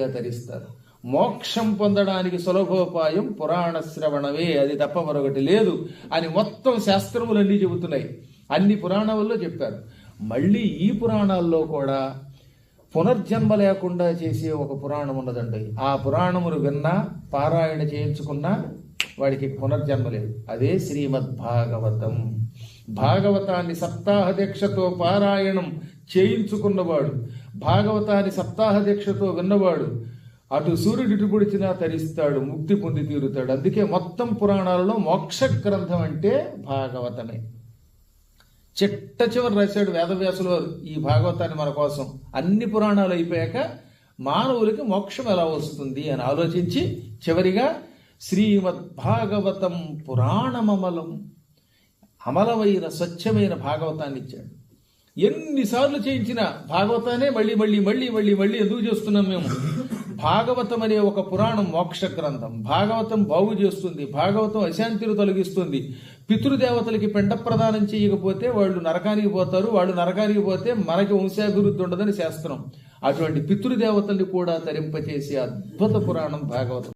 ధరిస్తారు. మోక్షం పొందడానికి సులభోపాయం పురాణ శ్రవణమే. అది తప్ప మరొకటి లేదు అని మొత్తం శాస్త్రములన్నీ చెబుతున్నాయి. అన్ని పురాణాల్లో చెప్పారు. మళ్ళీ ఈ పురాణాల్లో కూడా పునర్జన్మ లేకుండా చేసే ఒక పురాణం ఉన్నదండి. ఆ పురాణమును విన్నా పారాయణ చేయించుకున్నా వాడికి పునర్జన్మ లేదు. అదే శ్రీమద్ భాగవతం భాగవతాన్ని సప్తాహ దీక్షతో పారాయణం చేయించుకున్నవాడు భాగవతాన్ని సప్తాహ దీక్షతో విన్నవాడు అటు సూర్యుడు ఇటు పొడిచినా తరిస్తాడు ముక్తి పొంది తీరుతాడు. అందుకే మొత్తం పురాణాలలో మోక్ష గ్రంథం అంటే భాగవతమే. చిట్ట చివరి రాశాడు వేదవ్యాసుల వారు ఈ భాగవతాన్ని మన కోసం. అన్ని పురాణాలు అయిపోయాక మానవులకి మోక్షం ఎలా వస్తుంది అని ఆలోచించి చివరిగా శ్రీమద్ భాగవతం పురాణమమలం. అమలమైన స్వచ్ఛమైన భాగవతాన్ని ఇచ్చాడు. ఎన్నిసార్లు చేయించిన భాగవతానే మళ్ళీ మళ్ళీ మళ్ళీ మళ్ళీ మళ్ళీ ఎందుకు చేస్తున్నాం మేము? భాగవతం అనే ఒక పురాణం మోక్ష గ్రంథం. భాగవతం బాగు చేస్తుంది భాగవతం అశాంతిని తొలగిస్తుంది. పితృదేవతలకి పెండ ప్రదానం చేయకపోతే వాళ్ళు నరకానికి పోతారు వాళ్ళు నరకానికి పోతే మనకి వంశాభివృద్ధి ఉండదని శాస్త్రం. అటువంటి పితృదేవతల్ని కూడా తరింపచేసే అద్భుత పురాణం భాగవతం.